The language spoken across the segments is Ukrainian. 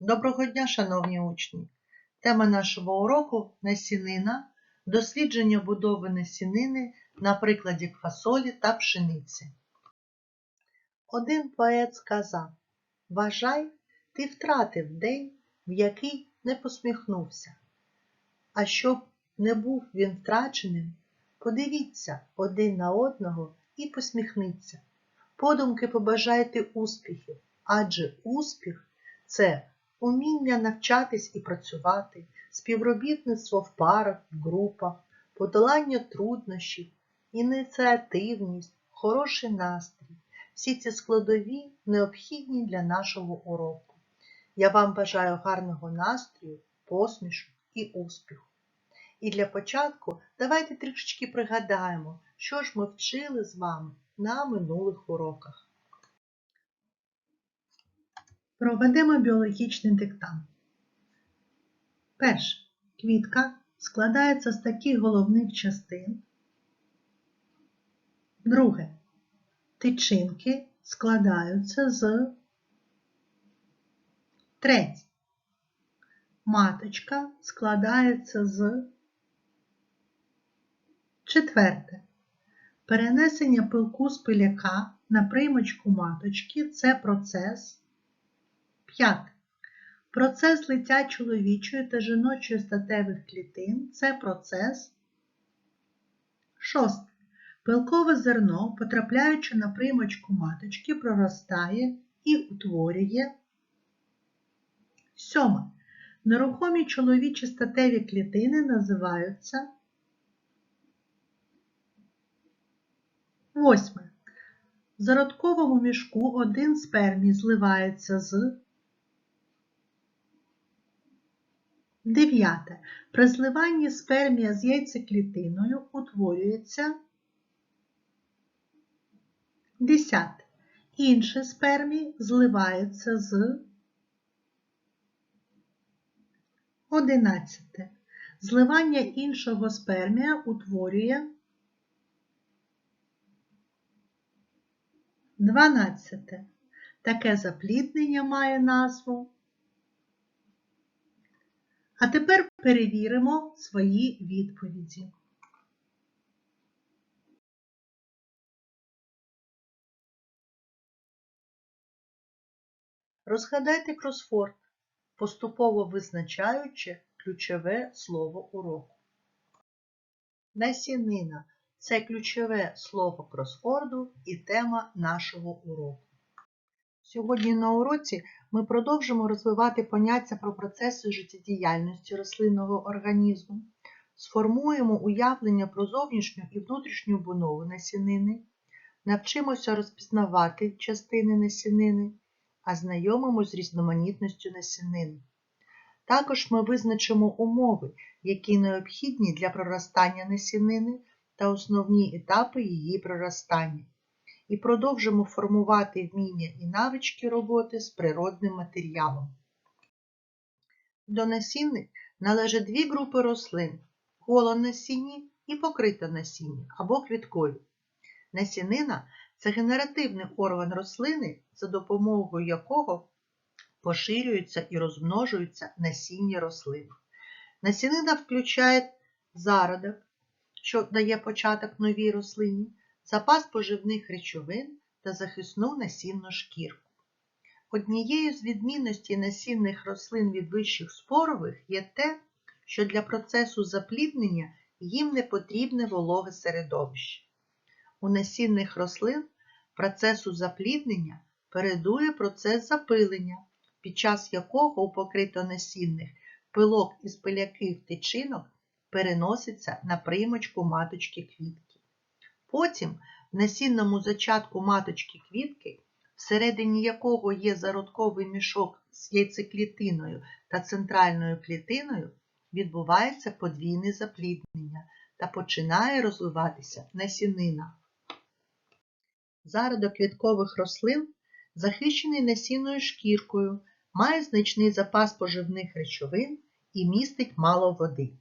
Доброго дня, шановні учні! Тема нашого уроку насінина, дослідження будови насінини на прикладі фасолі та пшениці. Один поет сказав: Вважай, ти втратив день, в який не посміхнувся. А щоб не був він втраченим, подивіться один на одного і посміхніться. Подумки побажайте успіхів, адже успіх це уміння навчатись і працювати, співробітництво в парах, в групах, подолання труднощів, ініціативність, хороший настрій. Всі ці складові необхідні для нашого уроку. Я вам бажаю гарного настрою, посмішок і успіху. І для початку давайте трішечки пригадаємо, що ж ми вчили з вами на минулих уроках. Проведемо біологічний диктант. Перше. Квітка складається з таких головних частин. Друге. Тичинки складаються з. Третє. Маточка складається з. Четверте. Перенесення пилку з пиляка на приймочку маточки це процес. П'яте. Процес лиття чоловічої та жіночої статевих клітин це процес. Шосте. Пилкове зерно, потрапляючи на приймочку маточки, проростає і утворює. Сьоме. Нерухомі чоловічі статеві клітини називаються. Восьме. В зародковому мішку один спермій зливається з. Дев'яте. При зливанні спермія з яйцеклітиною утворюється. Десяте. Інший спермій зливається з. Одинадцяте. Зливання іншого спермія утворює. Дванадцяте. Таке запліднення має назву. А тепер перевіримо свої відповіді. Розгадайте кросфорд, поступово визначаючи ключове слово уроку. Насінина це ключове слово кросфорду і тема нашого уроку. Сьогодні на уроці ми продовжимо розвивати поняття про процеси життєдіяльності рослинного організму, сформуємо уявлення про зовнішню і внутрішню будову насінини, навчимося розпізнавати частини насінини, а знайомимось з різноманітністю насінини. Також ми визначимо умови, які необхідні для проростання насінини та основні етапи її проростання і продовжимо формувати вміння і навички роботи з природним матеріалом. До насінник належать дві групи рослин голонасінні і покритонасінні або квіткові. Насінина це генеративний орган рослини, за допомогою якого поширюються і розмножуються насіння рослин. Насінина включає зародок, що дає початок новій рослині, запас поживних речовин та захисну насінну шкірку. Однією з відмінностей насінних рослин від вищих спорових є те, що для процесу запліднення їм не потрібне вологе середовище. У насінних рослин процесу запліднення передує процес запилення, під час якого у покритонасінних пилок із пиляків тичинок переноситься на приймочку маточки квітки. Потім в насінному зачатку маточки квітки, всередині якого є зародковий мішок з яйцеклітиною та центральною клітиною, відбувається подвійне запліднення та починає розвиватися насінина. Зародок квіткових рослин захищений насінною шкіркою, має значний запас поживних речовин і містить мало води.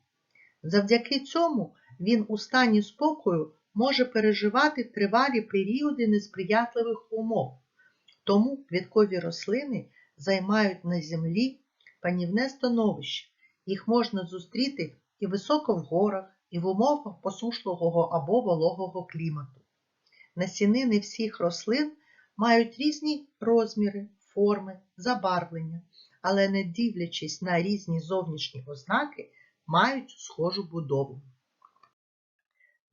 Завдяки цьому він у стані спокою може переживати тривалі періоди несприятливих умов, тому квіткові рослини займають на землі панівне становище. Їх можна зустріти і високо в горах, і в умовах посушливого або вологого клімату. Насінини всіх рослин мають різні розміри, форми, забарвлення, але не дивлячись на різні зовнішні ознаки, мають схожу будову.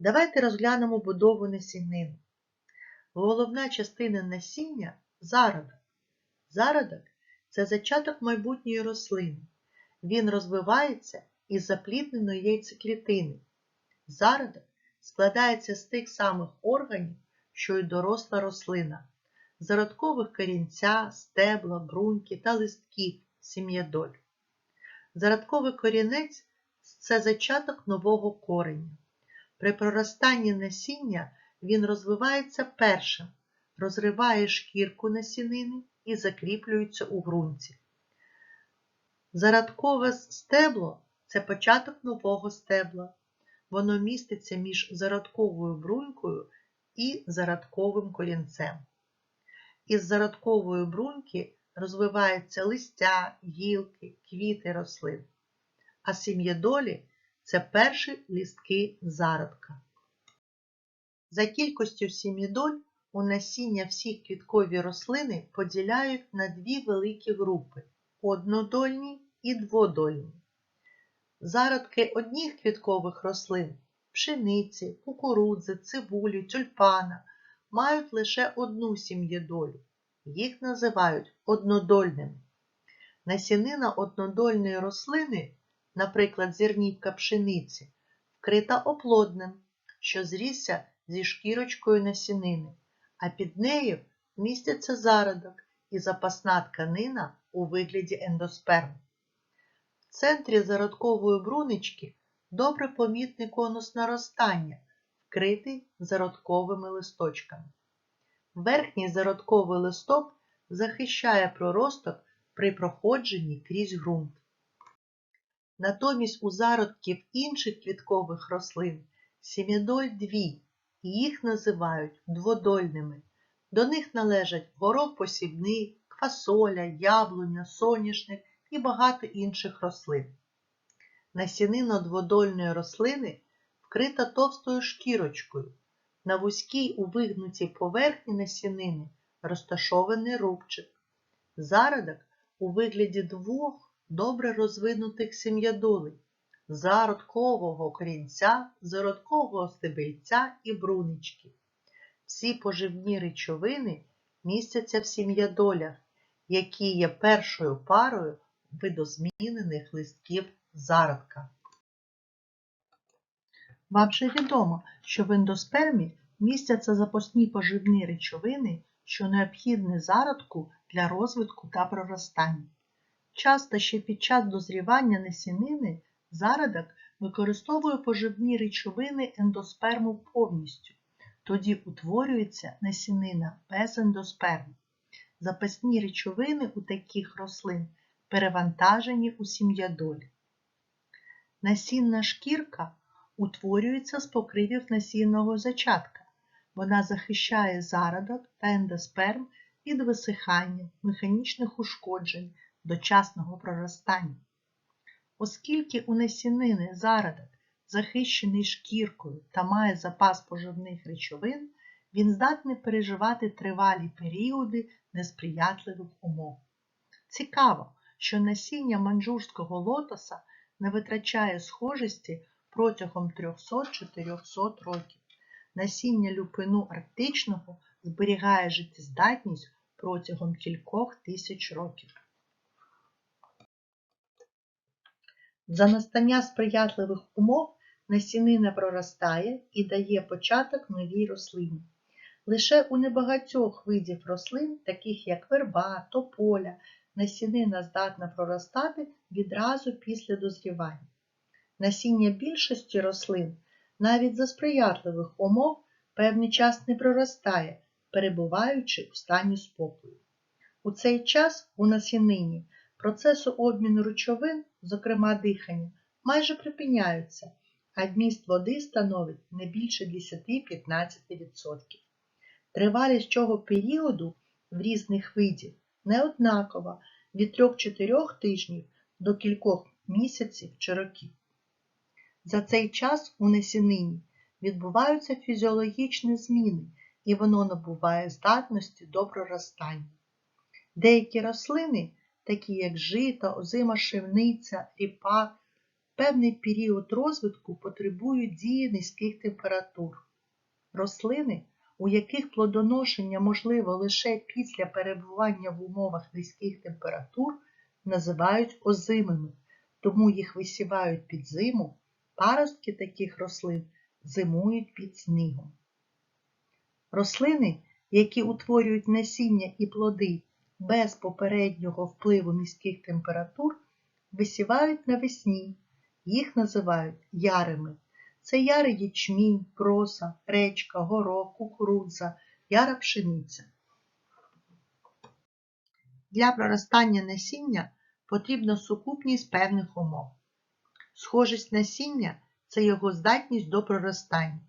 Давайте розглянемо будову насінин. Головна частина насіння зародок. Зародок це зачаток майбутньої рослини. Він розвивається із заплідненої яйцеклітини. Зародок складається з тих самих органів, що й доросла рослина, зародкових корінця, стебла, бруньки та листків сім'ядоль. Зародковий корінець це зачаток нового кореня. При проростанні насіння він розвивається першим, розриває шкірку насінини і закріплюється у ґрунті. Зародкове стебло це початок нового стебла. Воно міститься між зародковою брунькою і зародковим корінцем. Із зародкової бруньки розвиваються листя, гілки, квіти рослин, а сім'єдолі це перші лістки зародка. За кількістю сім'єдоль у насіння всі квіткові рослини поділяють на дві великі групи однодольні і дводольні. Зародки одніх квіткових рослин пшениці, кукурудзи, цибулі, тюльпана мають лише одну сім'єдолю. Їх називають однодольними. Насінина однодольної рослини, наприклад, зернівка пшениці, вкрита оплодним, що зрісся зі шкірочкою насінини, а під нею міститься зародок і запасна тканина у вигляді ендосперм. В центрі зародкової брунички добре помітний конус наростання, вкритий зародковими листочками. Верхній зародковий листок захищає проросток при проходженні крізь ґрунт. Натомість у зародків інших квіткових рослин сім'ядоль дві, і їх називають дводольними. До них належать горох посібний, квасоля, яблуня, соняшник і багато інших рослин. Насінина дводольної рослини вкрита товстою шкірочкою. На вузькій у вигнутій поверхні насінини розташований рубчик. Зародок у вигляді двох добре розвинутих сім'ядолей зародкового корінця, зародкового стебельця і брунички. Всі поживні речовини містяться в сім'ядолях, які є першою парою видозмінених листків зародка. Вам же відомо, що в ендоспермі містяться запасні поживні речовини, що необхідні зародку для розвитку та проростання. Часто ще під час дозрівання насінини зародок використовує поживні речовини ендосперму повністю, тоді утворюється насінина без ендосперму. Запасні речовини у таких рослин перевантажені у сім'ядолі. Насінна шкірка утворюється з покривів насінного зачатка. Вона захищає зародок та ендосперм від висихання, механічних ушкоджень, дочасного проростання. Оскільки у насінини зародок захищений шкіркою та має запас поживних речовин, він здатний переживати тривалі періоди несприятливих умов. Цікаво, що насіння манджурського лотоса не витрачає схожості протягом 300-400 років. Насіння люпину арктичного зберігає життєздатність протягом кількох тисяч років. За настання сприятливих умов насінина проростає і дає початок новій рослині. Лише у небагатьох видів рослин, таких як верба, тополя, насінина здатна проростати відразу після дозрівання. Насіння більшості рослин навіть за сприятливих умов певний час не проростає, перебуваючи у стані спокою. У цей час у насінині процесу обміну речовин, зокрема дихання, майже припиняються, а вміст води становить не більше 10-15%. Тривалість цього періоду в різних видів не однакова від 3-4 тижнів до кількох місяців чи років. За цей час у насінині відбуваються фізіологічні зміни, і воно набуває здатності до проростання. Деякі рослини, такі як жита, озима шивниця, ріпак, певний період розвитку потребують дії низьких температур. Рослини, у яких плодоношення можливо лише після перебування в умовах низьких температур, називають озимими, тому їх висівають під зиму, паростки таких рослин зимують під снігом. Рослини, які утворюють насіння і плоди без попереднього впливу низьких температур, висівають навесні, їх називають ярими. Це яри ячмінь, проса, речка, горох, кукурудза, яра пшениця. Для проростання насіння потрібна сукупність певних умов. Схожість насіння це його здатність до проростання.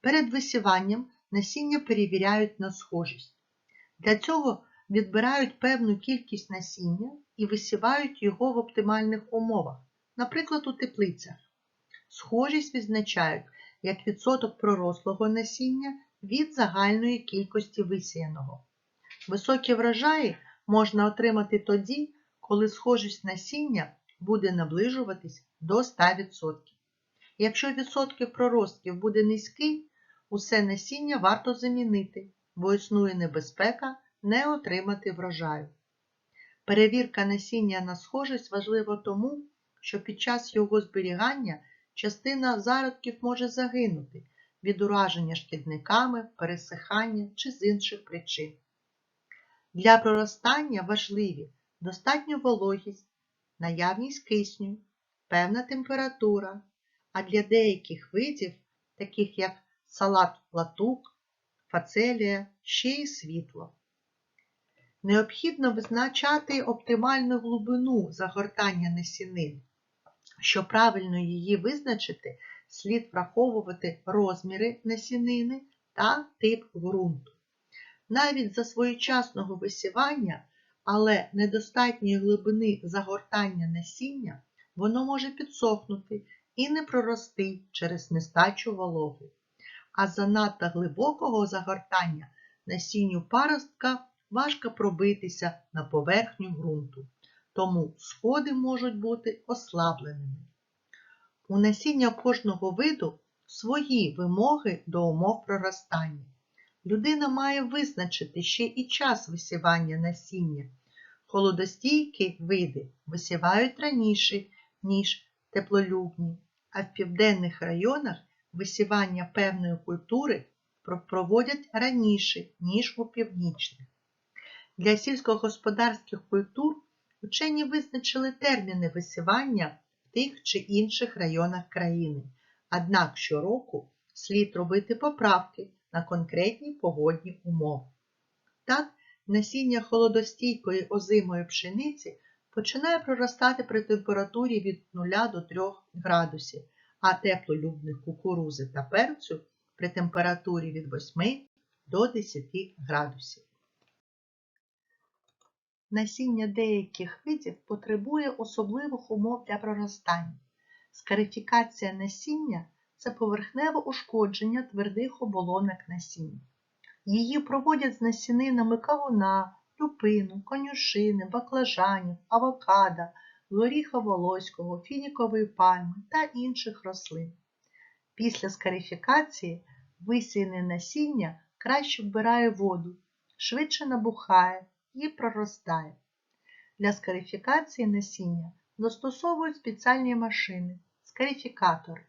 Перед висіванням насіння перевіряють на схожість. Для цього відбирають певну кількість насіння і висівають його в оптимальних умовах, наприклад, у теплицях. Схожість відзначають як відсоток пророслого насіння від загальної кількості висіяного. Високі врожаї можна отримати тоді, коли схожість насіння буде наближуватись до 100%. Якщо відсотків проростків буде низький, усе насіння варто замінити, бо існує небезпека не отримати врожаю. Перевірка насіння на схожість важлива тому, що під час його зберігання частина зародків може загинути від ураження шкідниками, пересихання чи з інших причин. Для проростання важливі достатня вологість, наявність кисню, певна температура, а для деяких видів, таких як салат латук, фацелія, ще й світло. Необхідно визначати оптимальну глибину загортання насінин. Щоб правильно її визначити, слід враховувати розміри насінини та тип ґрунту. Навіть за своєчасного висівання, але недостатньої глибини загортання насіння, воно може підсохнути і не прорости через нестачу вологи. А занадто глибокого загортання насінню паростка важко пробитися на поверхню ґрунту, тому сходи можуть бути ослабленими. У насіння кожного виду свої вимоги до умов проростання. Людина має визначити ще і час висівання насіння. Холодостійкі види висівають раніше, ніж теплолюбні, а в південних районах висівання певної культури проводять раніше, ніж у північних. Для сільськогосподарських культур учені визначили терміни висівання в тих чи інших районах країни, однак щороку слід робити поправки на конкретні погодні умови. Так, насіння холодостійкої озимої пшениці починає проростати при температурі від 0 до 3 градусів, а теплолюбних кукурузи та перцю при температурі від 8 до 10 градусів. Насіння деяких видів потребує особливих умов для проростання. Скарифікація насіння це поверхневе ушкодження твердих оболонок насіння. Її проводять з насінинами кавуна, люпину, конюшини, баклажанів, авокадо, горіха волоського, фінікової пальми та інших рослин. Після скарифікації висіяне насіння краще вбирає воду, швидше набухає і проростає. Для скарифікації насіння застосовують спеціальні машини скарифікатори.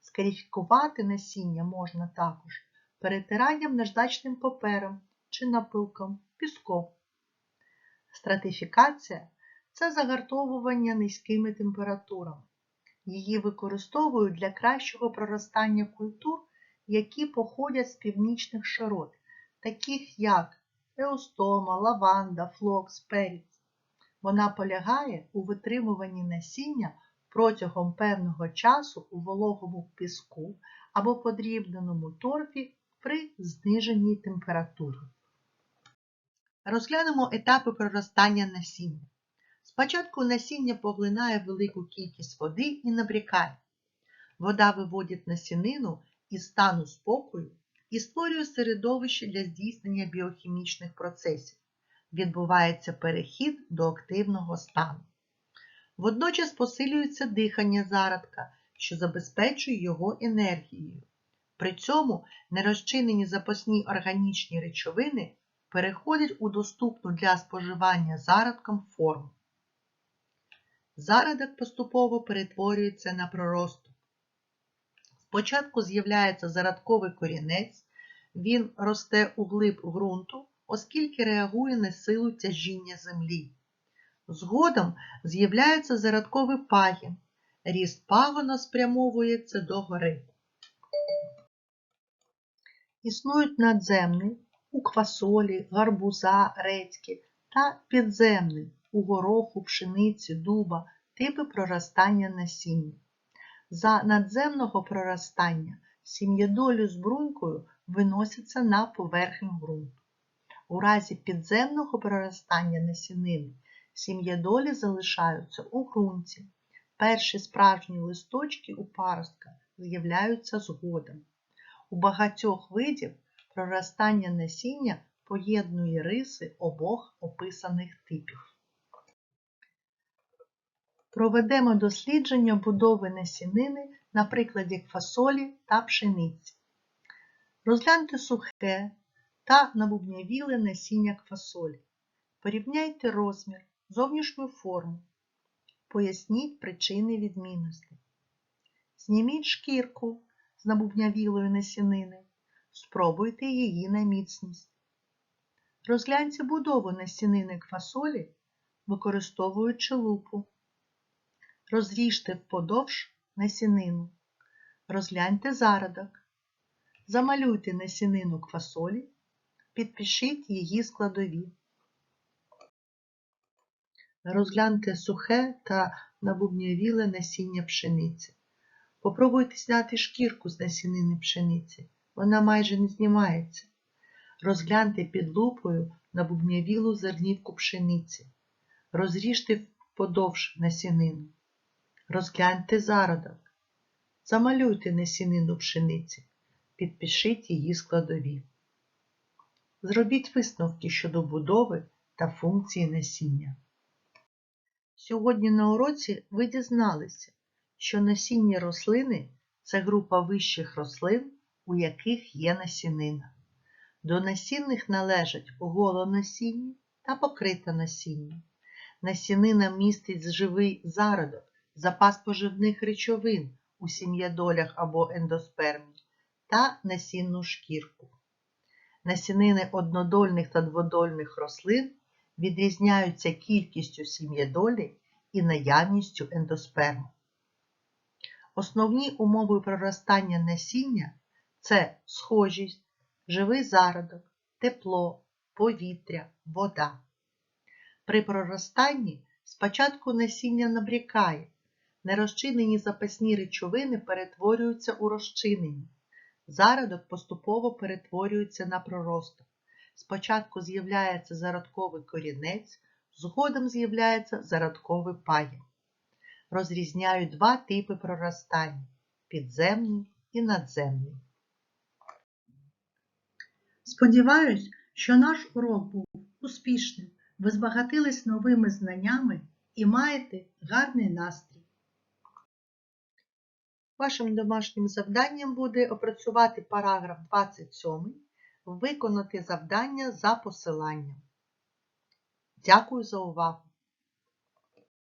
Скарифікувати насіння можна також перетиранням наждачним папером чи напилком піском. Стратифікація це загартовування низькими температурами. Її використовують для кращого проростання культур, які походять з північних широт, таких як еустома, лаванда, флокс, перець. Вона полягає у витримуванні насіння протягом певного часу у вологому піску або подрібненому торфі при зниженні температури. Розглянемо етапи проростання насіння. Спочатку насіння поглинає велику кількість води і набрікає. Вода виводить насінину із стану спокою і створює середовище для здійснення біохімічних процесів. Відбувається перехід до активного стану. Водночас посилюється дихання зародка, що забезпечує його енергією. При цьому нерозчинені запасні органічні речовини переходять у доступну для споживання зародком форму. Зародок поступово перетворюється на проросток. Спочатку з'являється зародковий корінець, він росте у глиб ґрунту, оскільки реагує на силу тяжіння землі. Згодом з'являється зародковий пагін, ріст пагона спрямовується до гори. Існують надземний у квасолі, гарбуза, редьки та підземний у гороху, пшениці, дуба типи проростання насіння. За надземного проростання сім'єдолі з брунькою виносяться на поверхню ґрунту. У разі підземного проростання насінини сім'єдолі залишаються у ґрунті. Перші справжні листочки у паростка з'являються згодом. У багатьох видів проростання насіння поєднує риси обох описаних типів. Проведемо дослідження будови насінини на прикладі фасолі та пшениці. Розгляньте сухе та набубнявіле насіння квасолі. Порівняйте розмір, зовнішню форму. Поясніть причини відмінностей. Зніміть шкірку з набубнявілої насінини. Спробуйте її на міцність. Розгляньте будову насінини квасолі, використовуючи лупу. Розріжте вподовж насінину. Розгляньте зародок. Замалюйте насінину квасолі, підпишіть її складові. Розгляньте сухе та набубнявіле насіння пшениці. Попробуйте зняти шкірку з насінини пшениці. Вона майже не знімається. Розгляньте під лупою набубнявілу зернівку пшениці. Розріжте вподовж насінину. Розгляньте зародок. Замалюйте насінину пшениці. Підпишіть її складові. Зробіть висновки щодо будови та функції насіння. Сьогодні на уроці ви дізналися, що насіння рослини це група вищих рослин, у яких є насінина. До насінних належать голонасіння та покрита насіння. Насінина містить живий зародок, запас поживних речовин у сім'ядолях або ендоспермі та насінну шкірку. Насінини однодольних та дводольних рослин відрізняються кількістю сім'єдолі і наявністю ендосперму. Основні умови проростання насіння це схожість, живий зародок, тепло, повітря, вода. При проростанні спочатку насіння набрікає, нерозчинені запасні речовини перетворюються у розчинені. Зародок поступово перетворюється на проросток. Спочатку з'являється зародковий корінець, згодом з'являється зародковий пагін. Розрізняють два типи проростання підземний і надземний. Сподіваюсь, що наш урок був успішним. Ви збагатились новими знаннями і маєте гарний настрій. Вашим домашнім завданням буде опрацювати параграф 27, виконати завдання за посиланням. Дякую за увагу!